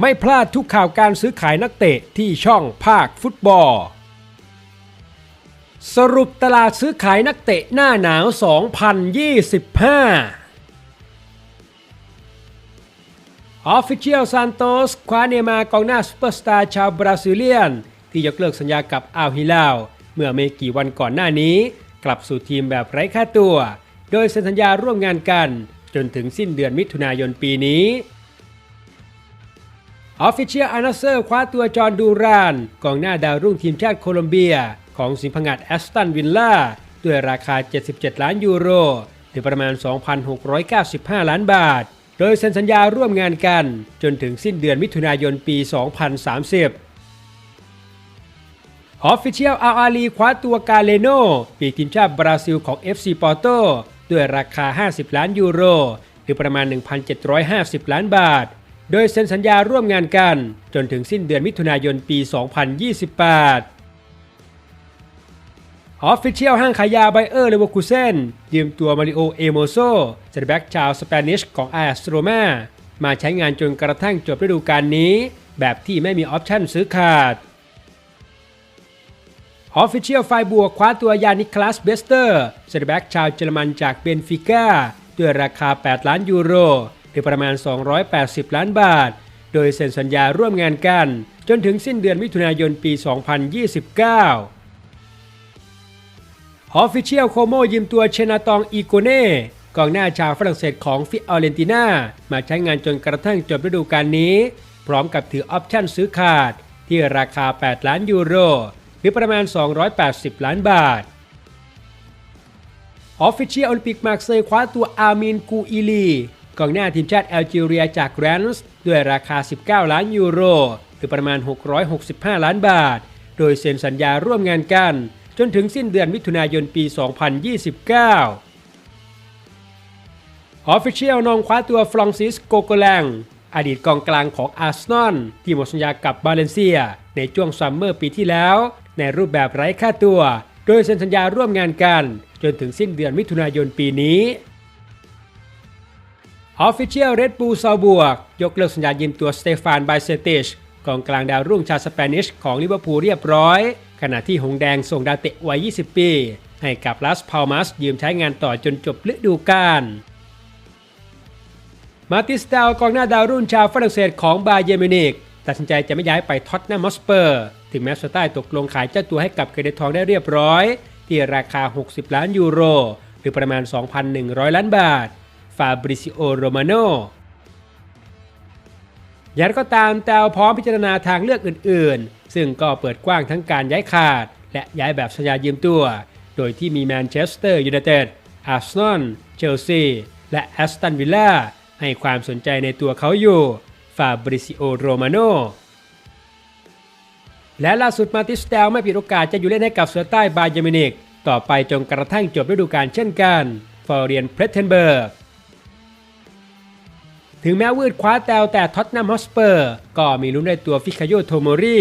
ไม่พลาดทุกข่าวการซื้อขายนักเตะที่ช่องภาคฟุตบอล สรุปตลาดซื้อขายนักเตะหน้าหนาว 2025 Official Santos คว้าเนมากองหน้าซูเปอร์สตาร์ชาวบราซิเลียน ที่ยกเลิกสัญญากับอัลฮิลาลเมื่อไม่กี่วันก่อนหน้านี้ กลับสู่ทีมแบบไร้ค่าตัว โดยเซ็นสัญญาร่วมงานกัน จนถึงสิ้นเดือนมิถุนายนปีนี้ ออฟฟิเชียลอานาเซอร์คว้าตัวจอห์ดูรานกองหน้าดาวรุ่งทีมชาติโคลอมเบีย ของสิงห์พงัดแอสตันวิลล่าด้วยราคา 77 ล้านยูโร หรือประมาณ 2,695 ล้านบาท โดยเซ็นสัญญาร่วมงานกัน จนถึงสิ้นเดือนมิถุนายนปี 2030ออฟฟิเชียลอาอาลีคว้าตัวกาเลโนปีกทีมชาติบราซิลของ FC Porto ด้วยราคา 50 ล้านยูโร หรือประมาณ 1,750 ล้านบาท โดยเซ็นสัญญาร่วมงานกัน จนถึงสิ้นเดือนมิถุนายนปี 2028 ออฟฟิเชียลห้างขายยาไบเออร์เลเวอร์คูเซนยืมตัวมาริโอเอโมโซเซนแบ็กชาวสเปนิชของอาสโรมามาใช้งานจนกระทั่งจบฤดูกาลนี้ แบบที่ไม่มีออปชั่นซื้อขาดออฟฟิเชียลไฟบวกคว้าตัวยานิคลัสเบสเตอร์เซนแบ็กชาวเยอรมันจากเบนฟิก้าด้วยราคา 8 ล้านยูโร หรือประมาณ 280 ล้านบาท โดยเซ็นสัญญาร่วมงานกัน จนถึงสิ้นเดือนมิถุนายนปี 2029 ออฟฟิเชียลโคโมยืมตัวเชนาตองอีโกเน่กองหน้าชาวฝรั่งเศสของฟิออเรนติน่ามาใช้งานจนกระทั่งจบฤดูกาลนี้ พร้อมกับถือออปชั่นซื้อขาด ที่ราคา 8 ล้านยูโร หรือประมาณ 280 ล้านบาทออฟฟิเชียลโอลิมปิกมาร์เซย์คว้าตัวอามินกูอีลี กองหน้าทีมชาติแอลจีเรียจากแรนส์ด้วยราคา 19 ล้านยูโร หรือประมาณ 665 ล้านบาท โดยเซ็นสัญญาร่วมงานกัน จนถึงสิ้นเดือนมิถุนายนปี 2029 ออฟฟิเชียลนองคว้าตัวฟรองซิสโกโกแลงอดีตกองกลางของอาร์เซนอลที่หมดสัญญากับบาเลนเซีย ในช่วงซัมเมอร์ปีที่แล้ว ในรูปแบบไร้ค่าตัว โดยเซ็นสัญญาร่วมงานกัน จนถึงสิ้นเดือนมิถุนายนปีนี้ ออฟฟิเชียลเรดบูซาบวก ยกเลิกสัญญายืมตัวสเตฟานไบเซติชกองกลางดาวรุ่งชาวสเปนิชของลิเวอร์พูลเรียบร้อย ขณะที่หงแดงส่งดาวเตะวัย 20 ปี ให้กับลาสพาลมัสยืมใช้งานต่อจนจบฤดูกาลมาติสเตลกองหน้าดาวรุ่นชาวฝรั่งเศสของบาเยมินิกตัดสินใจจะไม่ย้ายไปท็อตแนมมอสเปอร์ ถึงแม้สไตล์ตกลงขายเจ้าตัวให้กับเกเดทองได้เรียบร้อย ที่ราคา 60 ล้านยูโร หรือประมาณ 2,100 ล้านบาท ฟาบริซิโอโรมาโนอย่างไรก็ตามแตวพร้อมพิจารณาทางเลือกอื่นๆ ซึ่งก็เปิดกว้างทั้งการย้ายขาด และย้ายแบบสัญญายืมตัว โดยที่มีแมนเชสเตอร์ยูไนเต็ด อาร์เซนอล เชลซี และแอสตันวิลล่าให้ความสนใจในตัวเขาอยู่ฟาบริซิโอโรมาโนและล่าสุดมาติสเตลไม่ผิดโอกาสจะอยู่เล่นให้กับเสือใต้บาเยมินิก ต่อไปจนกระทั่งจบฤดูกาลเช่นกัน ฟอร์เรียนเพรสเทนเบิร์ก ถึงแม้วืดคว้าแตวแต่ท็อตแนมฮอสเปอร์ ก็มีลุ้นได้ตัวฟิคาโยโทโมรี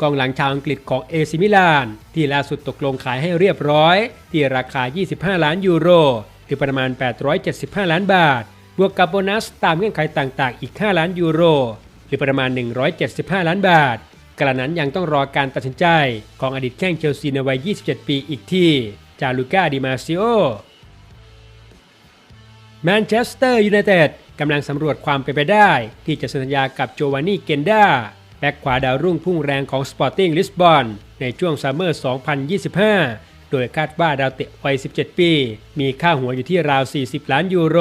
กองหลังชาวอังกฤษของเอซิมิลาน ที่ล่าสุดตกลงขายให้เรียบร้อย ที่ราคา 25 ล้านยูโร หรือประมาณ 875 ล้านบาท บวกกับโบนัสตามเงื่อนไขต่างๆ อีก 5 ล้านยูโร หรือประมาณ 175 ล้านบาท กระนั้นยังต้องรอการตัดสินใจ ของอดีตแข้งเชลซีในวัย 27 ปีอีกที่ จาลูก้าดิมาซิโอแมนเชสเตอร์ยูไนเต็ด กำลังสำรวจความเป็นไปได้ ที่จะเซ็นสัญญากับโจวานนี่เกนดาแบ็กขวาดาวรุ่งพุ่งแรงของสปอร์ติ้งลิสบอนในช่วงซัมเมอร์ 2025 โดยคาดว่าดาวเตะวัย 17 ปี มีค่าหัวอยู่ที่ราว 40 ล้านยูโร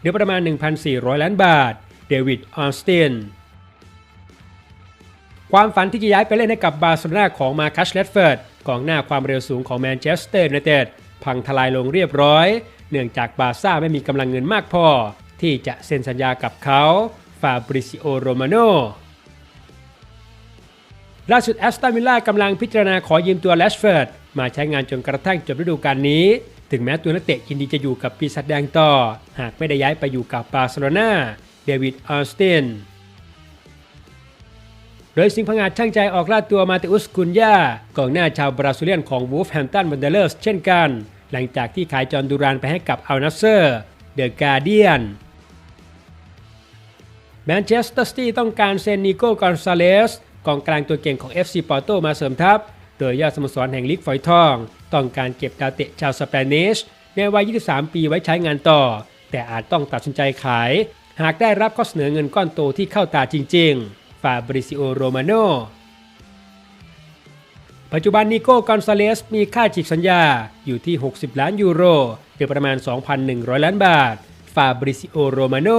หรือประมาณ 1,400 ล้านบาท เดวิด ออสติน ความฝันที่จะย้ายไปเล่นให้กับบาร์เซโลนาของมาคัชเลดเฟิร์ดกองหน้าความเร็วสูงของแมนเชสเตอร์ยูไนเต็ดพังทลายลงเรียบร้อย เนื่องจากบาร์ซ่าไม่มีกำลังเงินมากพอ ที่จะเซ็นสัญญากับเขาฟาบริซิโอโรมาโนล่าสุดแอสตันวิลล่ากำลังพิจารณาขอยืมตัวแลชเฟิร์ดมาใช้งานจนกระทั่งจบฤดูกาลนี้ ถึงแม้ตัวนักเตะยินดีจะอยู่กับปีศาจแดงต่อ หากไม่ได้ย้ายไปอยู่กับบาร์เซโลนาเดวิดออสตินโดยสิงห์พงาดช่างใจออกล่าตัวมาเตอุสกุนยากองหน้าชาวบราซิเลียนของวูฟแฮมตันวันเดเลอร์สเช่นกัน หลังจากที่ขายจอห์นดูรานไปให้กับอัลนัสเซอร์ เดอะการเดียน แมนเชสเตอร์ซิตี้ต้องการเซนนิโกกอนซาเลสกองกลางตัวเก่งของ FC ปอร์โตมาเสริมทัพ โดยยอดสโมสรแห่งลีกฝอยทอง ต้องการเก็บดาวเตะชาวสเปนิชในวัย 23 ปีไว้ใช้งานต่อ แต่อาจต้องตัดสินใจขาย หากได้รับข้อเสนอเงินก้อนโตที่เข้าตาจริง ๆ ฟาบริซิโอ โรมาโน ปัจจุบันนิโก้กอนซาเลสมีค่าฉีกสัญญาอยู่ที่ 60 ล้านยูโรหรือประมาณ 2,100 ล้านบาท ฟาบริซิโอ โรมาโน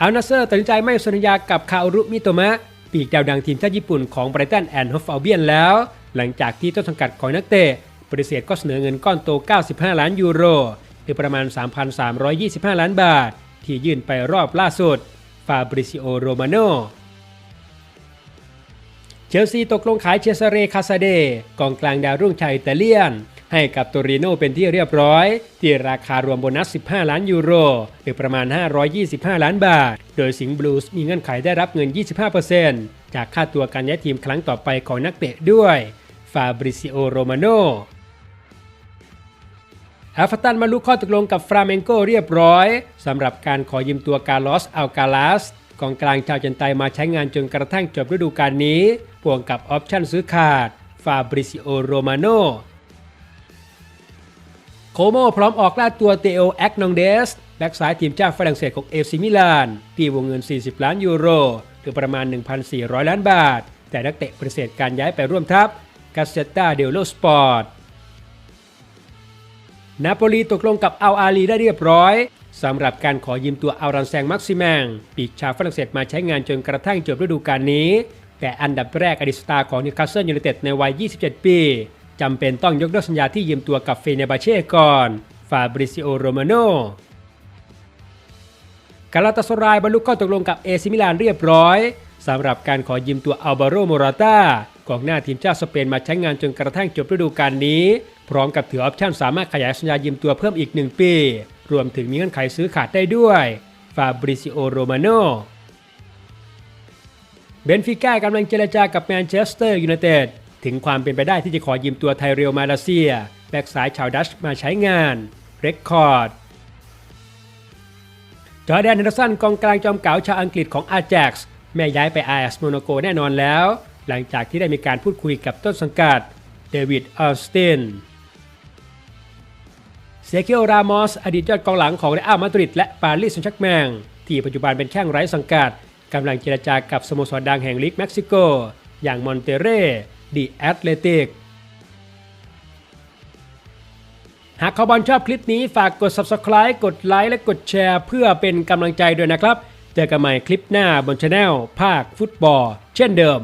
อัลนาเซอร์ตัดสินใจไม่สัญญากับคาโอรุมิโตมะ ปีกดาวดังทีมชาติญี่ปุ่นของไบรตันแอนด์ฮอฟอัลเบียนแล้ว หลังจากที่ต้นสังกัดของนักเตะปฏิเสธก็เสนอเงินก้อนโต 95 ล้านยูโรหรือประมาณ 3,325 ล้านบาท ที่ยื่นไปรอบล่าสุด ฟาบริซิโอ โรมาโน เชลซีตกลงขายเชซาเร คาซาเด กองกลางดาวรุ่งชาวอิตาเลียน ให้กับโตริโนเป็นที่เรียบร้อย ที่ราคารวมโบนัส 15 ล้านยูโร หรือประมาณ 525 ล้านบาท โดยสิงห์บลูส์มีเงื่อนไขได้รับเงิน 25%จากค่าตัวการย้ายทีมครั้งต่อไปของนักเตะด้วยฟาบริซิโอโรมาโนแอฟตันมาลุข้อตกลงกับฟราเมนโกเรียบร้อยสำหรับการขอยืมตัวกาลอสอัลกาลาสกองกลางชาวจันไตมาใช้งานจนกระทั่งจบฤดูกาลนี้พ่วงกับออปชั่นซื้อขาดฟาบริซิโอโรมาโน โคโมพร้อมออกล่าตัวเตโอแอกนองเดส แบ็กซ้ายทีมชาติฝรั่งเศสของเอฟซีมิลานที่วงเงิน 40 ล้านยูโรหรือประมาณ 1,400 ล้านบาท แต่นักเตะปฏิเสธการย้ายไปร่วมทัพกาเซตตาเดลโลสปอร์ตนาโปลีตกลงกับอัลอาลีได้เรียบร้อยสำหรับการขอยืมตัวอัลรันแซงมักซิแมง ปีกชาวฝรั่งเศสมาใช้งานจนกระทั่งจบฤดูกาลนี้ แต่อันดับแรกอดิสตาของนิวคาสเซิลยูไนเต็ดในวัย 27 ปี จำเป็นต้องยกเลิกสัญญาที่ยืมตัวกับเฟเนบาเช่ก่อน ฟาบริซิโอ โรมาโนกาลาตาสรายบรรลุข้อตกลงกับเอซิมิลานเรียบร้อยสำหรับการขอยืมตัวอัลบาโรโมราตากองหน้าทีมชาติสเปนมาใช้งานจนกระทั่งจบฤดูกาลนี้ พร้อมกับถือออปชั่นสามารถขยายสัญญายืมตัวเพิ่มอีก 1 ปี รวมถึงมีเงื่อนไขซื้อขาดได้ด้วย ฟาบริซิโอ โรมาโนเบนฟิก้ากำลังเจรจากับแมนเชสเตอร์ยูไนเต็ด ถึงความเป็นไปได้ที่จะขอยืมตัวไทเรียลมาเลเซีย แบ็กซ้ายชาวดัชมาใช้งานเรคคอร์ดจอแดนเฮนเดอร์สันกองกลางจอมเก๋าชาวอังกฤษของอา j a x แม่ย้ายไปอา s สโมโนโกแน่นอนแล้ว หลังจากที่ได้มีการพูดคุยกับต้นสังกัดเดวิดออสตินเซเคิโอรามอสอดีตยอดกองหลังของเรอัลมาดริดและปารีสแซงต์แชร์กแมงที่ปัจจุบันเป็นแข้งไร้สังกัดกำลังเจรจากับสโมสรดังแห่งลีกเม็กซิโก อย่างมอนเตเร The Athletic หากเขาบอลชอบคลิปนี้ฝากกด subscribe กดไลค์และกดแชร์ เพื่อเป็นกำลังใจด้วยนะครับ เจอกันใหม่คลิปหน้าบนช anel ภาคฟุตบอล เช่นเดิม